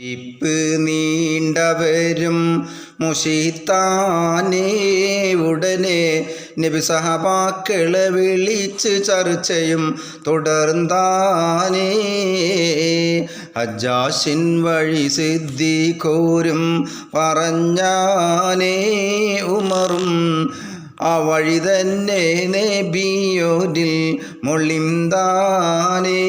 ഇപ്പ് നീണ്ടവരും മുഷിത്താനേ ഉടനെ നബി സഹബാക്കളെ വിളിച്ച് ചർച്ചയും തുടർന്നാനേ ഹജ്ജാഷിൻ വഴി സിദ്ധിക്കോരും പറഞ്ഞാനേ ഉമറും. ആ വഴി തന്നെ നബിയോരിൽ മൊളിന്താനേ.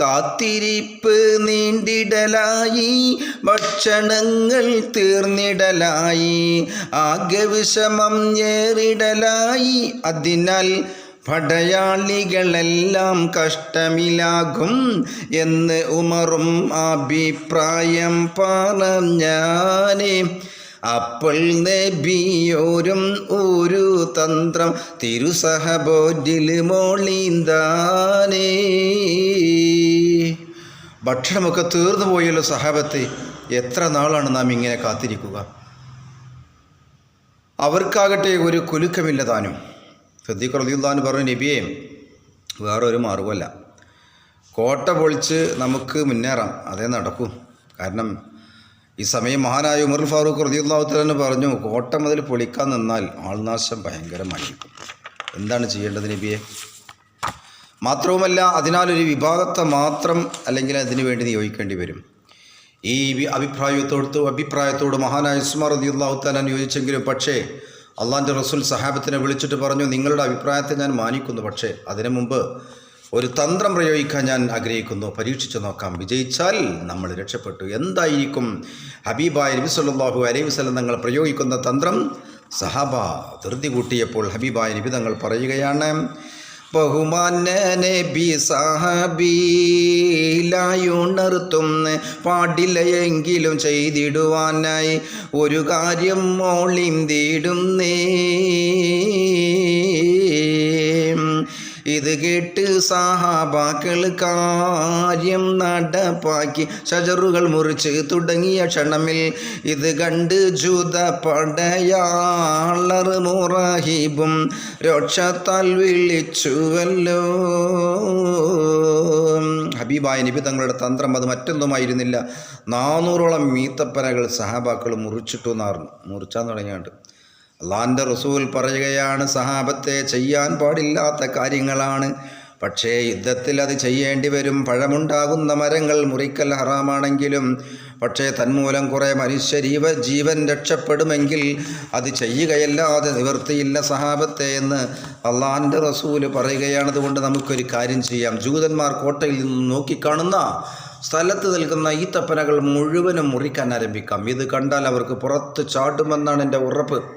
കാത്തിരിപ്പ് നീണ്ടിടലായി ഭക്ഷണങ്ങൾ തീർന്നിടലായി ആകെ വിഷമം ഏറിടലായി. അതിനാൽ പടയാളികളെല്ലാം കഷ്ടമിലാകും എന്ന് ഉമറും അഭിപ്രായം പറഞ്ഞാനേ അപ്പോൾ നബിയോരും ഒരു തന്ത്രം തിരുസഹബോറ്റിൽ മോളീന്താനേ. ഭക്ഷണമൊക്കെ തീർന്നു പോയല്ലോ സഹാബത്തെ. എത്ര നാളാണ് നാം ഇങ്ങനെ കാത്തിരിക്കുക? അവർക്കാകട്ടെ ഒരു കുലുക്കമില്ല താനും. സദ്ദീഖ് പറഞ്ഞു നബിയെ വേറെ ഒരു മാർഗമല്ല കോട്ട പൊളിച്ച് നമുക്ക് മുന്നേറാം. അതേ നടക്കൂ. കാരണം ഈ സമയം മഹാനായ ഉമർ ഫാറൂഖ് റളിയല്ലാഹു തന്നെ പറഞ്ഞു കോട്ട മുതൽ പൊളിക്കാൻ നിന്നാൽ ആൾനാശം ഭയങ്കരമായിരിക്കും. എന്താണ് ചെയ്യേണ്ടത് നബിയെ? മാത്രവുമല്ല അതിനാലൊരു വിഭാഗത്തെ മാത്രം അല്ലെങ്കിൽ അതിനു വേണ്ടി നിയോഗിക്കേണ്ടി വരും. ഈ അഭിപ്രായത്തോട് അഭിപ്രായത്തോട് മഹാനായ ഉസ്മാർ റളിയല്ലാഹു തആല യോജിച്ചെങ്കിലും പക്ഷേ അള്ളാന്റെ റസൂൽ സഹാബത്തിനെ വിളിച്ചിട്ട് പറഞ്ഞു നിങ്ങളുടെ അഭിപ്രായത്തെ ഞാൻ മാനിക്കുന്നു പക്ഷേ അതിനു മുമ്പ് ഒരു തന്ത്രം പ്രയോഗിക്കാൻ ഞാൻ ആഗ്രഹിക്കുന്നു. പരീക്ഷിച്ചു നോക്കാം. വിജയിച്ചാൽ നമ്മൾ രക്ഷപ്പെട്ടു. എന്തായിരിക്കും? ഹബീബായ നബി സല്ലല്ലാഹു അലൈഹി വസ്ലം തങ്ങൾ പ്രയോഗിക്കുന്ന തന്ത്രം? സഹബ ധൃതി കൂട്ടിയപ്പോൾ ഹബീബായ നബി തങ്ങൾ പറയുകയാണ് ബഹുമാന നബി സാഹബിലായുണർത്തും പാടില്ല എങ്കിലും ചെയ്തിടുവാനായി ഒരു കാര്യം മോളിന്തിടുന്നേ. ഇത് കേട്ട് സഹാബാക്കൾ കാര്യം നടപ്പാക്കി. ഷജറുകൾ മുറിച്ച് തുടങ്ങിയ ക്ഷണമിൽ ഇത് കണ്ട് ജൂത പടയാളർ മുറഹിബും രോക്ഷത്താൽ വിളിച്ചുവല്ലോ. ഹബീബായ നബി തങ്ങളുടെ തന്ത്രം അത് മറ്റൊന്നുമായിരുന്നില്ല. നാനൂറോളം മീത്തപ്പനകൾ സഹാബാക്കൾ മുറിച്ചിട്ടു എന്നാർന്നു. മുറിച്ചാൻ തുടങ്ങിയാണ്ട്. അള്ളാന്റെ റസൂൽ പറയുകയാണ് സഹാബത്തെ ചെയ്യാൻ പാടില്ലാത്ത കാര്യങ്ങളാണ്. പക്ഷേ യുദ്ധത്തിൽ അത് ചെയ്യേണ്ടി വരും. പഴമുണ്ടാകുന്ന മരങ്ങൾ മുറിക്കൽ ഹറാമാണെങ്കിലും പക്ഷേ തന്മൂലം കുറേ മനുഷ്യരീവ ജീവൻ രക്ഷപ്പെടുമെങ്കിൽ അത് ചെയ്യുകയല്ലാതെ നിവൃത്തിയില്ല സഹാബത്തെ എന്ന് അള്ളാന്റെ റസൂൽ പറയുകയാണ്. അതുകൊണ്ട് നമുക്കൊരു കാര്യം ചെയ്യാം. ജൂതന്മാർ കോട്ടയിൽ നിന്ന് നോക്കിക്കാണുന്ന സ്ഥലത്ത് നിൽക്കുന്ന ഈ തപ്പനകൾ മുഴുവനും മുറിക്കാൻ ആരംഭിക്കാം. ഇത് കണ്ടാൽ അവർക്ക് പുറത്ത് ചാടുമെന്നാണ് എന്റെ ഉറപ്പ്.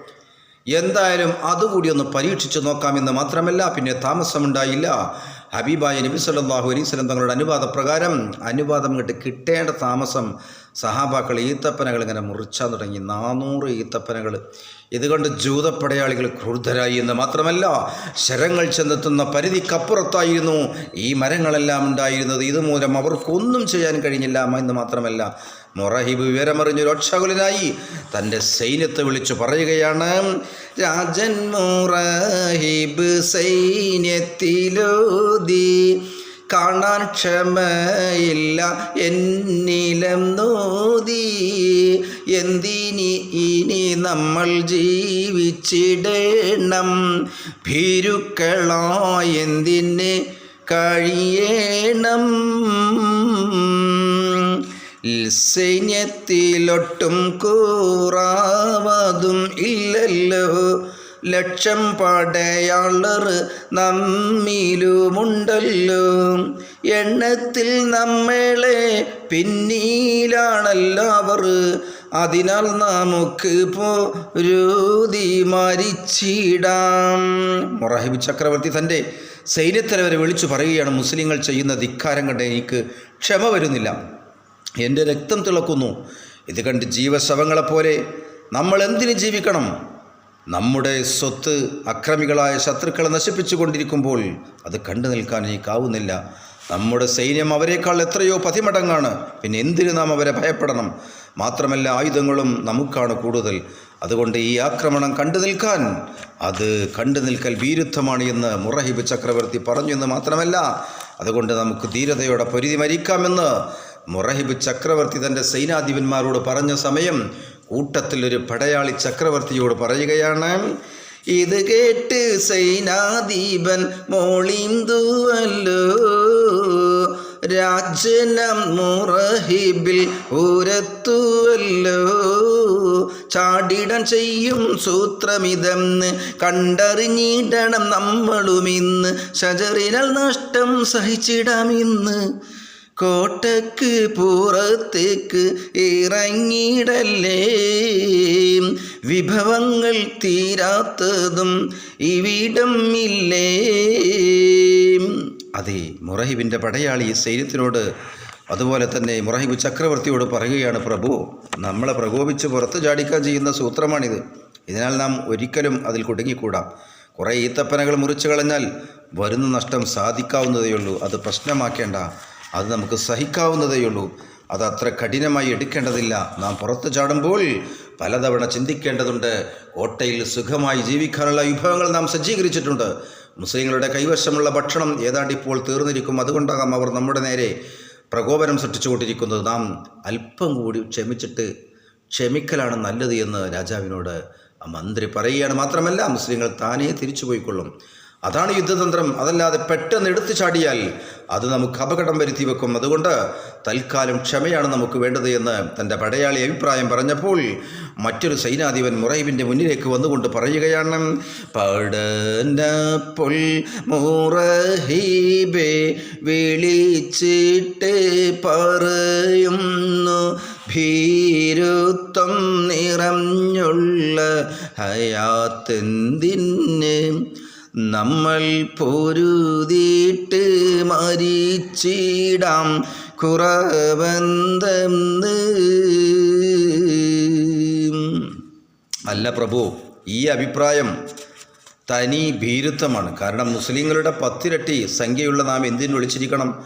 എന്തായാലും അതുകൂടി ഒന്ന് പരീക്ഷിച്ചു നോക്കാമെന്ന് മാത്രമല്ല പിന്നെ താമസമുണ്ടായില്ല. ഹബീബായ നബി സല്ലല്ലാഹു അലൈഹി വസല്ലം തങ്ങളുടെ അനുവാദം കിട്ടി കിട്ടേണ്ട താമസം സഹാബാക്കൾ ഈത്തപ്പനകൾ ഇങ്ങനെ മുറിച്ചാൻ തുടങ്ങി. നാനൂറ് ഈത്തപ്പനകൾ. ഇതുകൊണ്ട് ജൂതപ്പടയാളികൾ ക്രൂദ്ധരായി എന്ന് മാത്രമല്ല ശരങ്ങൾ ചെന്നെത്തുന്ന പരിധിക്കപ്പുറത്തായിരുന്നു ഈ മരങ്ങളെല്ലാം ഉണ്ടായിരുന്നത്. ഇതുമൂലം അവർക്കൊന്നും ചെയ്യാൻ കഴിഞ്ഞില്ല എന്ന് മാത്രമല്ല മൊറഹിബ് വിവരമറിഞ്ഞു രക്ഷകുലനായി തന്റെ സൈന്യത്തെ വിളിച്ചു പറയുകയാണ് രാജൻ മൊറഹിബ് സൈന്യത്തിലോതി കാണാൻ ക്ഷമയില്ല എന്നിലം നോതി എന്തിനി ഇനി നമ്മൾ ജീവിച്ചിടണം? ഭീരുക്കളോ എന്തിന് കഴിയണം? സൈന്യത്തിലൊട്ടും കൂറാവതും ഇല്ലല്ലോ. ലക്ഷം പടയാളർ നമ്മിലുമുണ്ടല്ലോ. എണ്ണത്തിൽ നമ്മളെ പിന്നീലാണല്ലോ അവർ. അതിനാൽ നമുക്ക് പൊരുതി മരിച്ചിടാം. മൊറാഹിബ് ചക്രവർത്തി തന്റെ സൈന്യത്തലവരെ വിളിച്ചു പറയുകയാണ് മുസ്ലിങ്ങൾ ചെയ്യുന്ന ധിക്കാരം കണ്ട് എനിക്ക് ക്ഷമ വരുന്നില്ല. എന്റെ രക്തം തിളക്കുന്നു. ഇത് കണ്ട് ജീവശവങ്ങളെപ്പോലെ നമ്മൾ എന്തിനു ജീവിക്കണം? നമ്മുടെ സ്വത്ത് അക്രമികളായ ശത്രുക്കളെ നശിപ്പിച്ചു കൊണ്ടിരിക്കുമ്പോൾ അത് കണ്ടു നിൽക്കാൻ എനിക്കാവുന്നില്ല. നമ്മുടെ സൈന്യം അവരെക്കാൾ എത്രയോ പതിമടങ്ങാണ്. പിന്നെ എന്തിനു നാം അവരെ ഭയപ്പെടണം? മാത്രമല്ല ആയുധങ്ങളും നമുക്കാണ് കൂടുതൽ. അതുകൊണ്ട് ഈ ആക്രമണം കണ്ടു നിൽക്കാൻ അത് കണ്ടു നിൽക്കൽ വീരുദ്ധമാണ് എന്ന് മുറഹിബ് ചക്രവർത്തി പറഞ്ഞു എന്ന് മാത്രമല്ല അതുകൊണ്ട് നമുക്ക് ധീരതയോടെ പൊരുതി മരിക്കാമെന്ന് മുറഹിബ് ചക്രവർത്തി തന്റെ സൈനാധിപന്മാരോട് പറഞ്ഞ സമയം കൂട്ടത്തിൽ ഒരു പടയാളി ചക്രവർത്തിയോട് പറയുകയാണ് ഇത് കേട്ട് സൈനാധീപൻ മോളിന്തുവല്ലോ? രാജനം മുറഹിബിൽ ഊരത്തുവല്ലോ. ചാടിടൻ ചെയ്യും സൂത്രമിതെന്ന് കണ്ടറിഞ്ഞിടണം നമ്മളുമിന്ന് ഷജറിനാൽ നഷ്ടം സഹിച്ചിടാമിന്ന് കോട്ടക്ക് പുറത്തേക്ക് ഇറങ്ങിയിടല്ലേ. വിഭവങ്ങൾ തീരാത്തതും ഇവിടം ഇല്ലേ. അതെ മുറഹിബിന്റെ പടയാളി സൈന്യത്തിനോട് അതുപോലെ തന്നെ മുറഹിബ് ചക്രവർത്തിയോട് പറയുകയാണ് പ്രഭു നമ്മളെ പ്രകോപിച്ച് പുറത്തു ചാടിക്കാൻ ചെയ്യുന്ന സൂത്രമാണിത്. ഇതിനാൽ നാം ഒരിക്കലും അതിൽ കുടുങ്ങിക്കൂടാ. കുറേ ഈത്തപ്പനകൾ മുറിച്ചു കളഞ്ഞാൽ വരുന്ന നഷ്ടം സാധിക്കാവുന്നതേയുള്ളൂ അത് പ്രശ്നമാക്കേണ്ട. അത് നമുക്ക് സഹിക്കാവുന്നതേയുള്ളൂ അത് അത്ര കഠിനമായി എടുക്കേണ്ടതില്ല. നാം പുറത്തു ചാടുമ്പോൾ പലതവണ ചിന്തിക്കേണ്ടതുണ്ട്. കോട്ടയിൽ സുഖമായി ജീവിക്കാനുള്ള വിഭവങ്ങൾ നാം സജ്ജീകരിച്ചിട്ടുണ്ട്. മുസ്ലിങ്ങളുടെ കൈവശമുള്ള ഭക്ഷണം ഏതാണ്ട് ഇപ്പോൾ തീർന്നിരിക്കും അതുകൊണ്ടാകാം അവർ നമ്മുടെ നേരെ പ്രകോപനം സൃഷ്ടിച്ചുകൊണ്ടിരിക്കുന്നത്. നാം അല്പം കൂടി ക്ഷമിച്ചിട്ട് ക്ഷമിക്കലാണ് നല്ലത് എന്ന് രാജാവിനോട് മന്ത്രി പറയുകയാണ്. മാത്രമല്ല മുസ്ലിങ്ങൾ താനേ തിരിച്ചു പോയിക്കൊള്ളും അതാണ് യുദ്ധതന്ത്രം. അതല്ലാതെ പെട്ടെന്ന് എടുത്തു ചാടിയാൽ അത് നമുക്ക് അപകടം വരുത്തി വെക്കും. അതുകൊണ്ട് തൽക്കാലം ക്ഷമയാണ് നമുക്ക് വേണ്ടത് എന്ന് തന്റെ പടയാളി അഭിപ്രായം പറഞ്ഞപ്പോൾ മറ്റൊരു സൈനാധിപൻ മുറൈബിന്റെ മുന്നിലേക്ക് വന്നുകൊണ്ട് പറയുകയാണ് വിളിച്ചിട്ട് പറയുന്നു ഭീരുത്വം നിറഞ്ഞുള്ള ഹയാത്തെന്തിന് നമ്മൾ പൊരുതിയിട്ട് മരിച്ചിടാം കുറവന്തെന്ന്. അല്ല പ്രഭു ഈ അഭിപ്രായം തനി ഭീരുത്വമാണ്. കാരണം മുസ്ലിങ്ങളുടെ പത്തിരട്ടി സംഖ്യയുള്ള നാം എന്തിനു വിളിച്ചിരിക്കണം?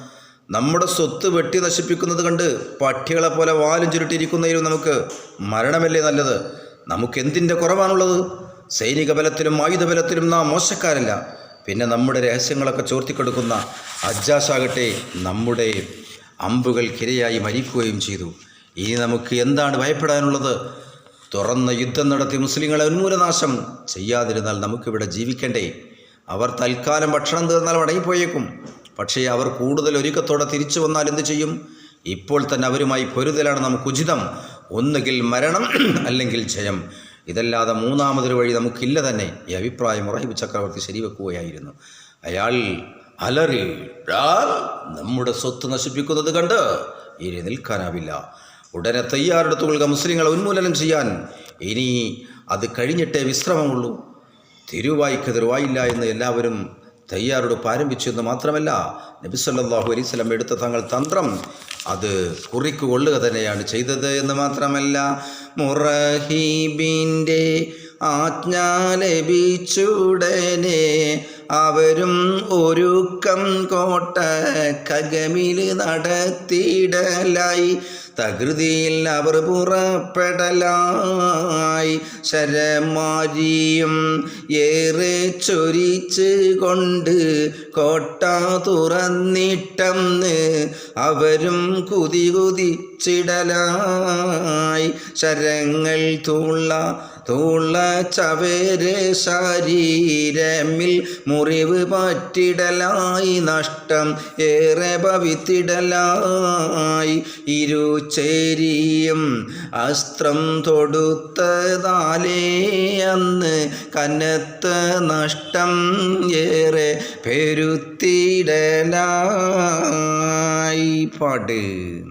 നമ്മുടെ സ്വത്ത് വെട്ടി നശിപ്പിക്കുന്നത് കണ്ട് പട്ടികളെ പോലെ വാലും ചുരുട്ടിയിരിക്കുന്നതിലും നമുക്ക് മരണമല്ലേ നല്ലത്? നമുക്കെന്തിന്റെ കുറവാണുള്ളത്? സൈനിക ബലത്തിലും ആയുധബലത്തിലും നാം മോശക്കാരല്ല. പിന്നെ നമ്മുടെ രഹസ്യങ്ങളൊക്കെ ചോർത്തിക്കൊടുക്കുന്ന അജ്ജാസാകട്ടെ നമ്മുടെ അമ്പുകൾ കിരയായി മരിക്കുകയും ചെയ്തു. ഇനി നമുക്ക് എന്താണ് ഭയപ്പെടാനുള്ളത്? തുറന്ന യുദ്ധം നടത്തി മുസ്ലിങ്ങളെ ഉന്മൂലനാശം ചെയ്യാതിരുന്നാൽ നമുക്കിവിടെ ജീവിക്കണ്ടേ? അവർ തൽക്കാലം ഭക്ഷണം തീർന്നാൽ മടങ്ങിപ്പോയേക്കും. പക്ഷേ അവർ കൂടുതൽ ഒരുക്കത്തോടെ തിരിച്ചു വന്നാൽ എന്തു ചെയ്യും? ഇപ്പോൾ തന്നെ അവരുമായി പൊരുതലാണ് നമുക്ക് ഉചിതം. ഒന്നുകിൽ മരണം അല്ലെങ്കിൽ ജയം ഇതല്ലാതെ മൂന്നാമതൊരു വഴി നമുക്കില്ല തന്നെ. ഈ അഭിപ്രായം ഉറഹിബ് ചക്രവർത്തി ശരിവെക്കുകയായിരുന്നു. അയാൾ അലറി "റാം, നമ്മുടെ സ്വത്ത് നശിപ്പിക്കുന്നത് കണ്ട് ഇനി നിൽക്കാനാവില്ല. ഉടനെ തയ്യാറെടുത്തു കൊള്ളുക മുസ്ലിങ്ങളെ ഉന്മൂലനം ചെയ്യാൻ. ഇനി അത് കഴിഞ്ഞിട്ടേ വിശ്രമമുള്ളൂ. തിരുവായിക്ക് തിരുവായില്ല എന്ന് എല്ലാവരും തയ്യാറെടുപ്പ് ആരംഭിച്ചു എന്ന് മാത്രമല്ല നബി അലൈസ്ലം എടുത്ത തങ്ങൾ തന്ത്രം അത് കുറിക്കുകൊള്ളുക തന്നെയാണ് ചെയ്തത് എന്ന് മാത്രമല്ല മുറഹീബിന്റെ ആജ്ഞ ലഭിച്ചുടനെ അവരും ഒരുക്കം കോട്ട കഗമിൽ നടത്തിയിടലായി. തകൃതിയിൽ അവർ പുറപ്പെടലായി. ശരമാരിയും ഏറെ ചൊരിച്ച് കൊണ്ട് കോട്ട തുറന്നിട്ടന്ന് അവരും കുതി കുതിച്ചിടലായി ശരങ്ങൾ തുള്ള തുള്ള ചവേര് ശരീരമിൽ മുറിവ് പറ്റിടലായി നഷ്ടം ഏറെ ഭവിത്തിടലായി. ഇരുചേരിയും അസ്ത്രം തൊടുത്തതാലേ അന്ന് കനത്ത നഷ്ടം ഏറെ പെരുത്തിടലായി. പാട്